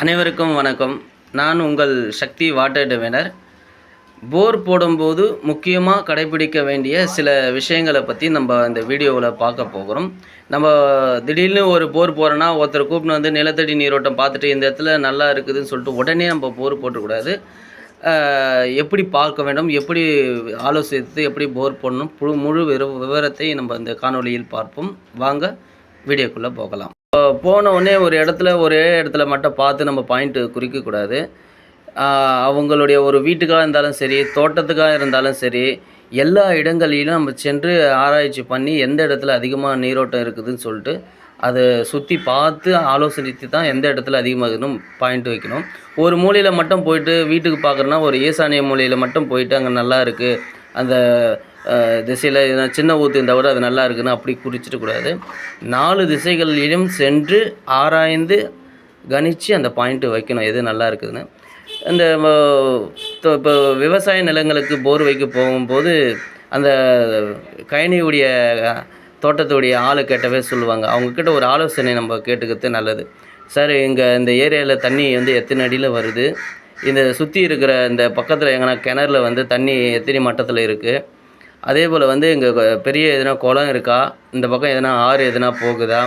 அனைவருக்கும் வணக்கம். நான் உங்கள் சக்தி வாட்டர் டிவைனர் போர் போடும்போது முக்கியமாக கடைபிடிக்க வேண்டிய சில விஷயங்களை பற்றி நம்ம இந்த வீடியோவில் பார்க்க போகிறோம். நம்ம திடீர்னு ஒரு போர் போகிறோன்னா ஒருத்தர் கூப்பிட்டு வந்து நிலத்தடி நீரோட்டம் பார்த்துட்டு இந்த இடத்துல நல்லா இருக்குதுன்னு சொல்லிட்டு உடனே நம்ம போர் போட்டக்கூடாது. எப்படி பார்க்க வேண்டும்? எப்படி ஆலோசித்து எப்படி போர் போடணும்? முழு முழு விவ- விவரத்தை நம்ம இந்த காணொளியில் பார்ப்போம். வாங்க வீடியோக்குள்ளே போகலாம். போன உடனே ஒரு இடத்துல ஒரே இடத்துல மட்டும் பார்த்து நம்ம பாயிண்ட்டு குறிக்கக்கூடாது அவங்களுடைய ஒரு வீட்டுக்காக இருந்தாலும் சரி தோட்டத்துக்காக இருந்தாலும் சரி எல்லா இடங்களிலும் நம்ம சென்று ஆராய்ச்சி பண்ணி எந்த இடத்துல அதிகமாக நீரோட்டம் இருக்குதுன்னு சொல்லிட்டு அதை சுற்றி பார்த்து ஆலோசனைத்து தான் எந்த இடத்துல அதிகமாக இருக்கணும் பாயிண்ட் வைக்கணும். ஒரு மூலையில் மட்டும் போயிட்டு வீட்டுக்கு பார்க்குறோன்னா ஒரு ஈசானிய மூலையில் மட்டும் போயிட்டு அங்கே நல்லா இருக்குது அந்த திசையில் சின்ன ஊற்று இருந்தால் கூட அது நல்லா இருக்குன்னு அப்படி குறிச்சிட்டு கூடாது. நாலு திசைகளிலும் சென்று ஆராய்ந்து கணித்து அந்த பாயிண்ட்டு வைக்கணும் எது நல்லா இருக்குதுன்னு. இந்த இப்போ விவசாய நிலங்களுக்கு போர் வைக்க போகும்போது அந்த கயனியுடைய தோட்டத்துடைய ஆள் கேட்டவே சொல்லுவாங்க. அவங்கக்கிட்ட ஒரு ஆலோசனை நம்ம கேட்டுக்கிறது நல்லது. சார் இங்கே இந்த ஏரியாவில் தண்ணி வந்து எத்தனை அடியில் வருது? இந்த சுற்றி இருக்கிற இந்த பக்கத்தில் எங்கன்னா கிணறுல வந்து தண்ணி எத்தனை மட்டத்தில் இருக்குது அதே போல் வந்து இங்கே பெரிய எதுனா குளம் இருக்கா? இந்த பக்கம் எதனா ஆறு எதுனா போகுதா?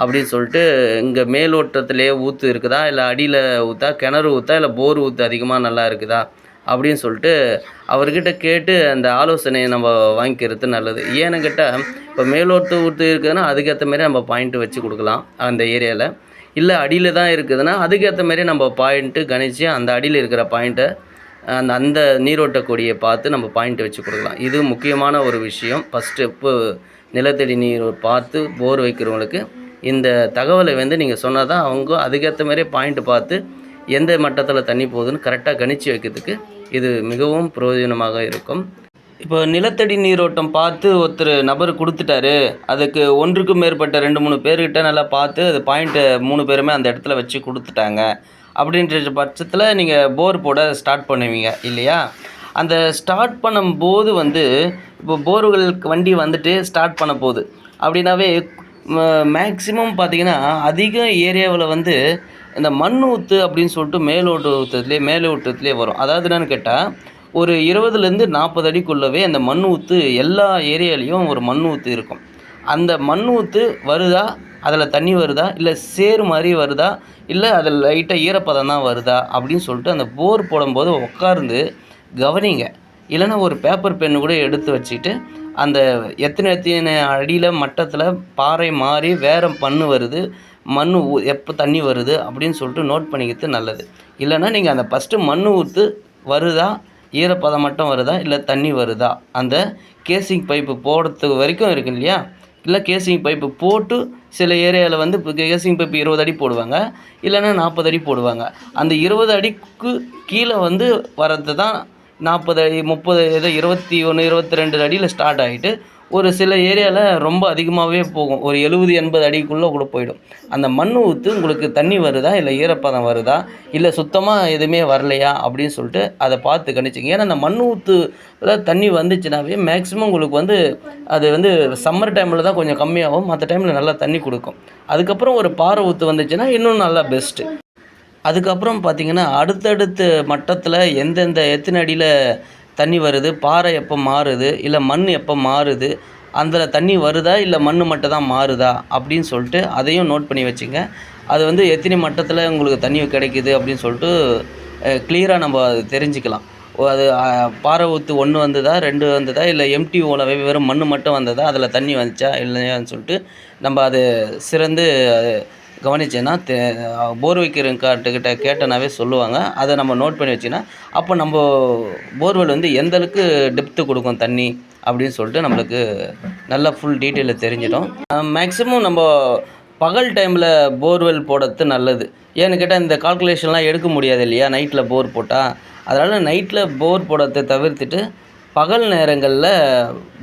அப்படின்னு சொல்லிட்டு இங்கே மேலோட்டத்திலே ஊற்று இருக்குதா? இல்லை அடியில் ஊற்றா கிணறு ஊற்றா இல்லை போர் ஊற்று அதிகமாக நல்லா இருக்குதா? அப்படின்னு சொல்லிட்டு அவர்கிட்ட கேட்டு அந்த ஆலோசனையை நம்ம வாங்கிக்கிறது நல்லது. ஏன்னு கேட்டால் இப்போ மேலோட்டு ஊற்று இருக்குதுன்னா அதுக்கேற்ற மாதிரி நம்ம பாயிண்ட்டு வச்சு கொடுக்கலாம் அந்த ஏரியாவில் இல்லை அடியில் தான் இருக்குதுன்னா அதுக்கேற்ற மாதிரி நம்ம பாயிண்ட்டு கணிச்சு அந்த அடியில் இருக்கிற பாயிண்ட்டை அந்த அந்த நீரோட்ட கொடியை பார்த்து நம்ம பாயிண்ட் வச்சு கொடுக்கலாம். இது முக்கியமான ஒரு விஷயம். ஃபஸ்ட்டு இப்போ நிலத்தடி நீர் பார்த்து போர் வைக்கிறவங்களுக்கு இந்த தகவலை வந்து நீங்கள் சொன்னால் தான் அவங்க அதுக்கேற்ற மாதிரி பாயிண்ட் பார்த்து எந்த மட்டத்தில் தண்ணி போகுதுன்னு கரெக்டாக கணிச்சு வைக்கிறதுக்கு இது மிகவும் பிரயோஜனமாக இருக்கும். இப்போ நிலத்தடி நீரோட்டம் பார்த்து ஒருத்தர் நபர் கொடுத்துட்டாரு. அதுக்கு ஒன்றுக்கும் மேற்பட்ட ரெண்டு மூணு பேர்கிட்ட நல்லா பார்த்து அது பாயிண்ட்டை மூணு பேருமே அந்த இடத்துல வச்சு கொடுத்துட்டாங்க. அப்படின்ற பட்சத்தில் நீங்கள் போர் போட ஸ்டார்ட் பண்ணுவீங்க இல்லையா? அந்த ஸ்டார்ட் பண்ணும்போது வந்து இப்போ போர்களுக்கு வண்டி வந்துட்டு ஸ்டார்ட் பண்ண போகுது. அப்படின்னாவே மேக்ஸிமம் பார்த்தீங்கன்னா அதிக ஏரியாவில் வந்து இந்த மண் ஊற்று அப்படின்னு சொல்லிட்டு மேலோட்டத்துலேயே மேலோட்டத்துலேயே வரும். அதாவது என்னன்னு கேட்டால் ஒரு இருபதுலேருந்து நாற்பது அடிக்குள்ளவே அந்த மண் ஊற்று எல்லா ஏரியாலேயும் ஒரு மண் ஊற்று இருக்கும். அந்த மண் ஊற்று வருதா அதில் தண்ணி வருதா? இல்லை சேறு மாதிரி வருதா? இல்லை அதில் லைட்டாக ஈரப்பதம் தான் வருதா? அப்படின்னு சொல்லிட்டு அந்த போர் போடும்போது உட்கார்ந்து கவனிங்க. இல்லைன்னா ஒரு பேப்பர் பென்னு கூட எடுத்து வச்சுக்கிட்டு அந்த எத்தனை எத்தனை அடியில் மட்டத்தில் பாறை மாறி வேறு மண் வருது மண் ஊ- எப்போ தண்ணி வருது அப்படின்னு சொல்லிட்டு நோட் பண்ணிக்கிறது நல்லது. இல்லைன்னா நீங்கள் அந்த ஃபஸ்ட்டு மண் ஊற்று வருதா? ஈரப்பதம் மட்டும் வருதா? இல்லை தண்ணி வருதா? அந்த கேசிங் பைப்பு போடுறதுக்கு வரைக்கும் இருக்கு இல்லையா? இல்லை கேசிங் பைப்பு போட்டு சில ஏரியாவில் வந்து இப்போ கேசிங் பைப்பு இருபது அடி போடுவாங்க இல்லைன்னா நாற்பது அடி போடுவாங்க. அந்த இருபது அடிக்கு கீழே வந்து வர்றது தான் நாற்பது அடி முப்பது ஏதோ இருபத்தி ஒன்று இருபத்தி ரெண்டு அடியில் ஸ்டார்ட் ஆகிட்டு ஒரு சில ஏரியாவில் ரொம்ப அதிகமாகவே போகும். ஒரு எழுபது எண்பது அடிக்குள்ளே கூட போயிடும். அந்த மண் ஊற்று உங்களுக்கு தண்ணி வருதா? இல்லை ஈரப்பதம் வருதா? இல்லை சுத்தமாக எதுவுமே வரலையா? அப்படின்னு சொல்லிட்டு அதை பார்த்து கணிச்சிங்க. ஏன்னா அந்த மண் ஊற்றுல தண்ணி வந்துச்சுனாவே மேக்ஸிமம் உங்களுக்கு வந்து அது வந்து சம்மர் டைமில் தான் கொஞ்சம் கம்மியாகும். மற்ற டைமில் நல்லா தண்ணி கொடுக்கும். அதுக்கப்புறம் ஒரு பாறை ஊற்று வந்துச்சுன்னா இன்னும் நல்லா பெஸ்ட்டு அதுக்கப்புறம் பார்த்தீங்கன்னா அடுத்தடுத்த மட்டத்தில் எந்தெந்த எத்தனை அடியில் தண்ணி வருது பாறை எப்போ மாறுது இல்லை மண் எப்போ மாறுது அதில் தண்ணி வருதா இல்லை மண் மட்டும் தான் மாறுதா அப்படின்னு சொல்லிட்டு அதையும் நோட் பண்ணி வச்சுங்க. அது வந்து எத்தனை மட்டத்தில் உங்களுக்கு தண்ணி கிடைக்குது அப்படின்னு சொல்லிட்டு கிளியராக நம்ம தெரிஞ்சுக்கலாம். ஓ, அது பாறை ஊற்று ஒன்று வந்ததா ரெண்டு வந்ததா இல்லை எம்டி ஓலவே வெறும் மண் மட்டும் வந்ததா அதில் தண்ணி வந்துச்சா இல்லையான்னு சொல்லிட்டு நம்ம அது சிறந்து கவனிச்சேன்னா தெ போர் வைக்கிறவங்கிட்ட கேட்டனாவே சொல்லுவாங்க. அதை நம்ம நோட் பண்ணி வச்சுன்னா அப்போ நம்ம போர்வெல் வந்து எந்த அளவுக்கு டெப்த்து கொடுக்கும் தண்ணி அப்படின்னு சொல்லிட்டு நம்மளுக்கு நல்லா ஃபுல் டீட்டெயிலில் தெரிஞ்சிடும். மேக்ஸிமம் நம்ம பகல் டைமில் போர்வெல் போடுறது நல்லது. ஏன்னு கேட்டால் இந்த கால்குலேஷன்லாம் எடுக்க முடியாது இல்லையா? நைட்டில் போர் போட்டால் அதனால் நைட்டில் போர் போடுறதை தவிர்த்துட்டு பகல் நேரங்களில்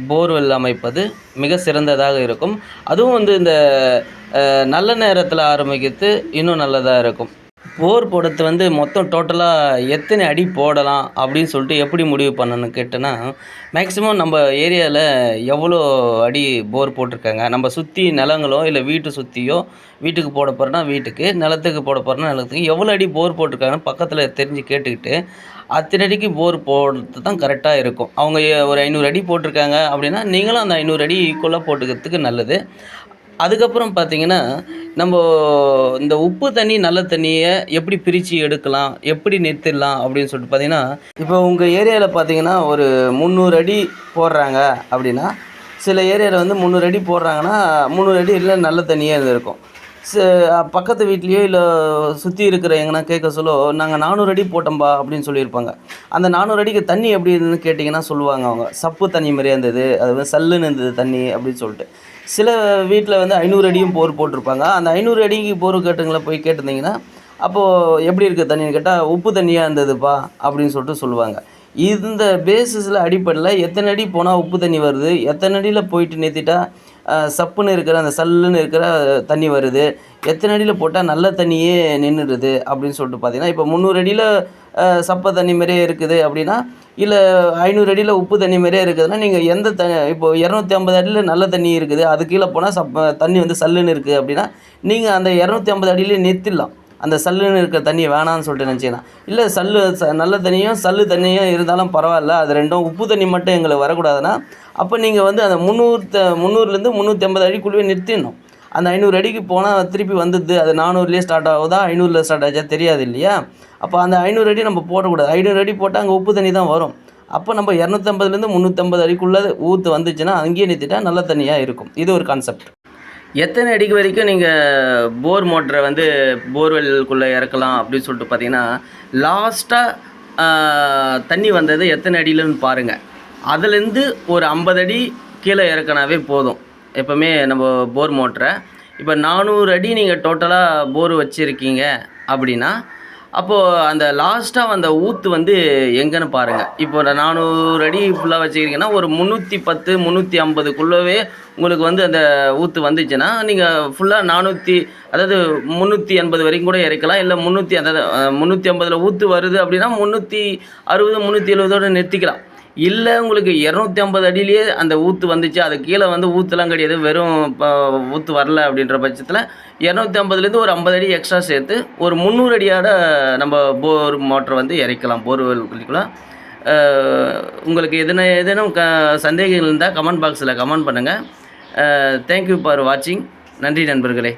போர்வெல் அமைப்பது மிக சிறந்ததாக இருக்கும். அதுவும் வந்து இந்த நல்ல நேரத்தில் ஆரம்பிக்கிறது இன்னும் நல்லதாக இருக்கும். போர் போடுறது வந்து மொத்தம் டோட்டலாக எத்தனை அடி போடலாம் அப்படின்னு சொல்லிட்டு எப்படி முடிவு பண்ணணும்னு கேட்டேன்னா மேக்ஸிமம் நம்ம ஏரியாவில் எவ்வளோ அடி போர் போட்டிருக்காங்க? நம்ம சுற்றி நிலங்களோ இல்லை வீட்டு சுற்றியோ வீட்டுக்கு போட போகிறோன்னா வீட்டுக்கு நிலத்துக்கு போட போகிறோன்னா நிலத்துக்கு எவ்வளோ அடி போர் போட்டிருக்காங்கன்னு பக்கத்தில் தெரிஞ்சு கேட்டுக்கிட்டு அத்தனை அடிக்கு போர் போடுறது தான் கரெக்டாக இருக்கும். அவங்க ஒரு ஐநூறு அடி போட்டிருக்காங்க அப்படின்னா நீங்களும் அந்த ஐநூறு அடி ஈக்குவலாக போட்டுக்கிறதுக்கு நல்லது. அதுக்கப்புறம் பார்த்தீங்கன்னா நம்ம இந்த உப்பு தண்ணி நல்ல தண்ணியை எப்படி பிரித்து எடுக்கலாம் எப்படி நிறுத்திடலாம் அப்படின்னு சொல்லிட்டு பார்த்தீங்கன்னா இப்போ உங்கள் ஏரியாவில் பார்த்தீங்கன்னா ஒரு முந்நூறு அடி போடுறாங்க அப்படின்னா சில ஏரியாவில் வந்து முந்நூறு அடி போடுறாங்கன்னா முந்நூறு அடி இல்லை நல்ல தண்ணியாக இருந்திருக்கும். ச பக்கத்து வீட்லேயோ இல்லை சுற்றி இருக்கிற எங்கன்னா கேட்க சொல்ல நாங்கள் நானூறு அடி போட்டோம்பா அப்படின்னு சொல்லியிருப்பாங்க. அந்த நானூறு அடிக்கு தண்ணி எப்படி இருந்ததுன்னு கேட்டிங்கன்னா சொல்லுவாங்க அவங்க. சப்பு தண்ணி மாதிரியே இருந்தது அது வந்து சல்லுன்னு இருந்தது தண்ணி அப்படின்னு சொல்லிட்டு. சில வீட்டில் வந்து ஐநூறு அடியும் போர் போட்டிருப்பாங்க. அந்த ஐநூறு அடிக்கு போர் கேட்டுங்களை போய் கேட்டிருந்தீங்கன்னா அப்போது எப்படி இருக்குது தண்ணின்னு கேட்டால் உப்பு தண்ணியாக இருந்ததுப்பா அப்படின்னு சொல்லிட்டு சொல்லுவாங்க. இந்த பேசிஸில் அடிப்படையில் எத்தனை அடி போனால் உப்பு தண்ணி வருது? எத்தனை அடியில் போயிட்டு நிறுத்திட்டால் சப்புன்னு இருக்கிற அந்த சல்லுன்னு இருக்கிற தண்ணி வருது. எத்தனை அடியில் போட்டால் நல்ல தண்ணியே நின்றுடுது அப்படின்னு சொல்லிட்டு பார்த்தீங்கன்னா இப்போ முந்நூறு அடியில் சப்பை தண்ணி மாதிரியே இருக்குது அப்படின்னா இல்லை ஐநூறு அடியில் உப்பு தண்ணி மாதிரியே இருக்குதுன்னா நீங்கள் எந்த த இப்போ இரநூத்தி ஐம்பது அடியில் நல்ல தண்ணி இருக்குது அது கீழே போனால் சப்ப தண்ணி வந்து சல்லுன்னு இருக்குது அப்படின்னா நீங்கள் அந்த இரநூத்தி ஐம்பது அடியிலே நிறுத்திடலாம். அந்த சல்லுன்னு இருக்கிற தண்ணி வேணான்னு சொல்லிட்டு நினச்சிங்கன்னா. இல்லை சல்லு ச நல்ல தண்ணியும் சல்லு தண்ணியும் இருந்தாலும் பரவாயில்ல அது ரெண்டும் உப்பு தண்ணி மட்டும் எங்களுக்கு வரக்கூடாதுன்னா அப்போ நீங்கள் வந்து அந்த முந்நூறு முந்நூறுலேருந்து முந்நூற்றி ஐம்பது அடிக்குள்ளேயே நிறுத்திடணும். அந்த ஐநூறு அடிக்கு போனால் திருப்பி வந்துடுது அது நானூறுலேயே ஸ்டார்ட் ஆகுதா? ஐநூறுல ஸ்டார்ட் ஆச்சா? தெரியாது இல்லையா? அப்போ அந்த ஐநூறு அடி நம்ம போடக்கூடாது. ஐநூறு அடி போட்டால் அங்கே உப்பு தண்ணி தான் வரும். அப்போ நம்ம இரநூத்தம்பதுலேருந்து முந்நூற்றம்பது அடிக்குள்ளே ஊற்று வந்துச்சுன்னா அங்கேயே நிறுத்திட்டா நல்ல தண்ணியாக இருக்கும். இது ஒரு கான்செப்ட் எத்தனை அடிக்கு வரைக்கும் நீங்கள் போர் மோட்டரை வந்து போர்வெல்குள்ளே இறக்கலாம் அப்படின்னு சொல்லிட்டு பார்த்தீங்கன்னா லாஸ்ட்டாக தண்ணி வந்தது எத்தனை அடியிலன்னு பாருங்கள் அதுலேருந்து ஒரு ஐம்பது அடி கீழே இறக்கினாவே போதும். எப்போவுமே நம்ம போர் மோட்டரை இப்போ நானூறு அடி நீங்கள் டோட்டலாக போர் வச்சுருக்கீங்க அப்படின்னா அப்போது அந்த லாஸ்ட்டாக வந்த ஊற்று வந்து எங்கேன்னு பாருங்கள் இப்போ நானூறு அடி ஃபுல்லாக வச்சுக்கிறீங்கன்னா ஒரு முந்நூற்றி பத்து முந்நூற்றி ஐம்பதுக்குள்ளவே உங்களுக்கு வந்து அந்த ஊற்று வந்துச்சுன்னா நீங்கள் ஃபுல்லாக நானூற்றி அதாவது முந்நூற்றி எண்பது வரைக்கும் கூட இறக்கலாம். இல்லை முந்நூற்றி அதாவது முந்நூற்றி ஐம்பதில் ஊற்று வருது அப்படின்னா முந்நூற்றி அறுபது முந்நூற்றி எழுபதோடு நிறுத்திக்கலாம். இல்லை உங்களுக்கு இரநூத்தி ஐம்பது அடியிலேயே அந்த ஊற்று வந்துச்சு. அது கீழே வந்து ஊற்றுலாம் கிடையாது. வெறும் இப்போ ஊற்று வரல அப்படின்ற பட்சத்தில் இரநூத்தி ஐம்பதுலேருந்து ஒரு ஐம்பது அடி எக்ஸ்ட்ரா சேர்த்து ஒரு முந்நூறு அடியோட நம்ம போர் மோட்டர் வந்து இறைக்கலாம். போர்வெல்குள்ள உங்களுக்கு எதுனா ஏதேனும் க சந்தேகங்கள் இருந்தால் கமெண்ட் பாக்ஸில் கமெண்ட் பண்ணுங்கள் தேங்க்யூ ஃபார் வாட்சிங் நன்றி நண்பர்களே.